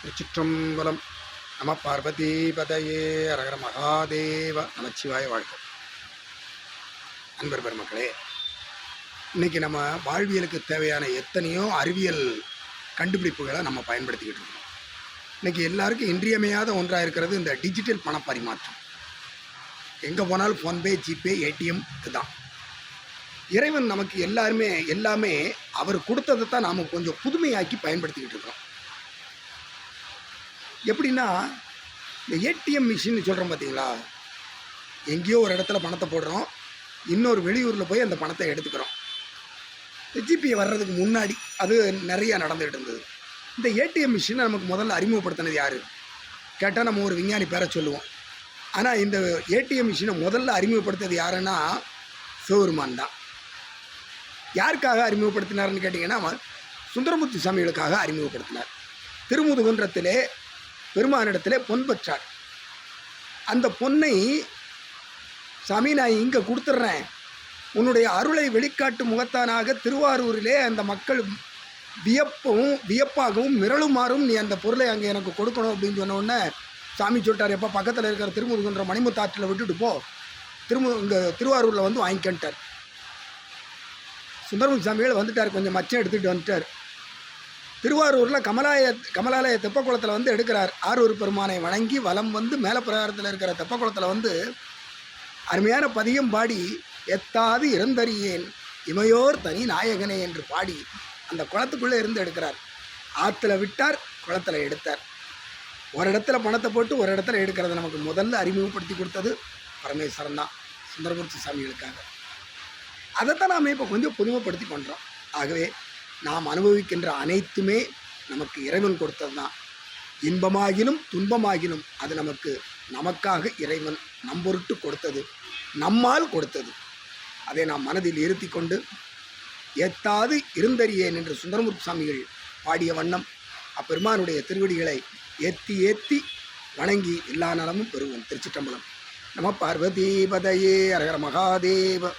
திருச்சிற்றம்பலம். நம பார்வதி பதையே அரகர மகாதேவ. நமச்சிவாய வாழ்க்கை அன்பர் பெருமக்களே இன்னைக்கு நம்ம வாழ்வியலுக்கு தேவையான எத்தனையோ அறிவியல் கண்டுபிடிப்புகளை நம்ம பயன்படுத்திக்கிட்டு இருக்கோம். இன்றைக்கி எல்லாருக்கும் இன்றியமையாத ஒன்றாக இருக்கிறது இந்த டிஜிட்டல் பண பரிமாற்றம் எங்கே போனாலும் ஃபோன்பே ஜிபே ஏடிஎம் இதுதான் இறைவன் நமக்கு எல்லாருமே எல்லாமே அவர் கொடுத்ததை தான் நாம் கொஞ்சம் புதுமையாக்கி பயன்படுத்திக்கிட்டு இருக்கோம். எப்படின்னா இந்த ஏடிஎம் மிஷின் சொல்கிறோம் பார்த்தீங்களா எங்கேயோ ஒரு இடத்துல பணத்தை போடுறோம். இன்னொரு வெளியூரில் போய் அந்த பணத்தை எடுத்துக்கிறோம். ஜிபே வர்றதுக்கு முன்னாடி அது நிறையா நடந்துகிட்டு இருந்தது. இந்த ஏடிஎம் மிஷினை நமக்கு முதல்ல அறிமுகப்படுத்தினது யார்? கேட்டால் நம்ம ஒரு விஞ்ஞானி பேரை சொல்லுவோம். ஆனால் இந்த ஏடிஎம் மிஷினை முதல்ல அறிமுகப்படுத்தது யாருன்னா சிவருமான் தான். யாருக்காக அறிமுகப்படுத்தினார்னு கேட்டிங்கன்னா சுந்தரமூர்த்தி சாமிகளுக்காக அறிமுகப்படுத்தினார். திருமுதுகுன்றத்திலே பெருமானிடத்தில் பொன் பெற்றார் அந்த பொன்னை சாமி நான் இங்கே கொடுத்துட்றேன் உன்னுடைய அருளை வெளிக்காட்டு முகத்தானாக திருவாரூரிலே அந்த மக்கள் வியப்பும் வியப்பாகவும் மிரளுமாறும் நீ அந்த பொருளை அங்கே எனக்கு கொடுக்கணும் அப்படின்னு சொன்னோடனே சாமி சொல்லிட்டார் எப்போ பக்கத்தில் இருக்கிற திருமுருகன்ற மணிமுத்தாற்றில் விட்டுட்டு போ. திருமு இங்கே திருவாரூரில் வந்து வாங்கிக்கிட்டார் சுந்தரமுகி சாமிகள் வந்துட்டார் கொஞ்சம் மச்சம் எடுத்துகிட்டு வந்துட்டார். திருவாரூரில் கமலாய கமலாலய தெப்பக்குளத்தில் வந்து எடுக்கிறார். ஆரூர் பெருமானை வணங்கி வலம் வந்து மேல பிரகாரத்தில் இருக்கிற தெப்பக்குளத்தில் வந்து அருமையான பதியம் பாடி எத்தாது இறந்தறியேன் இமையோர் தனி நாயகனே என்று பாடி அந்த குளத்துக்குள்ளே இருந்து எடுக்கிறார். ஆற்றுல விட்டார் குளத்தில் எடுத்தார். ஒரு இடத்துல பணத்தை போட்டு ஒரு இடத்துல எடுக்கிறத நமக்கு முதல்ல அறிமுகப்படுத்தி கொடுத்தது பரமேஸ்வரன் தான் சுந்தரமூர்த்தி சாமிகளுக்காக. அதைத்தான் நாம் இப்போ கொஞ்சம் புதுமைப்படுத்தி பண்ணுறோம் ஆகவே நாம் அனுபவிக்கின்ற அனைத்துமே நமக்கு இறைவன் கொடுத்தது தான் இன்பமாகிலும் துன்பமாகிலும் அது நமக்கு நமக்காக இறைவன் நம்பொருட்டு கொடுத்தது நம்மால் கொடுத்தது. அதை நாம் மனதில் இருத்தி கொண்டு எத்தாது இருந்தறியேன் என்று சுந்தரமூர்த்தி சாமிகள் பாடிய வண்ணம் அப்பெருமானுடைய திருவடிகளை ஏத்தி ஏத்தி வணங்கி எல்லா நலமும் பெறுவோம். திருச்சிற்றம்பலம். நம பார்வதி பதையே அரகர மகாதேவ.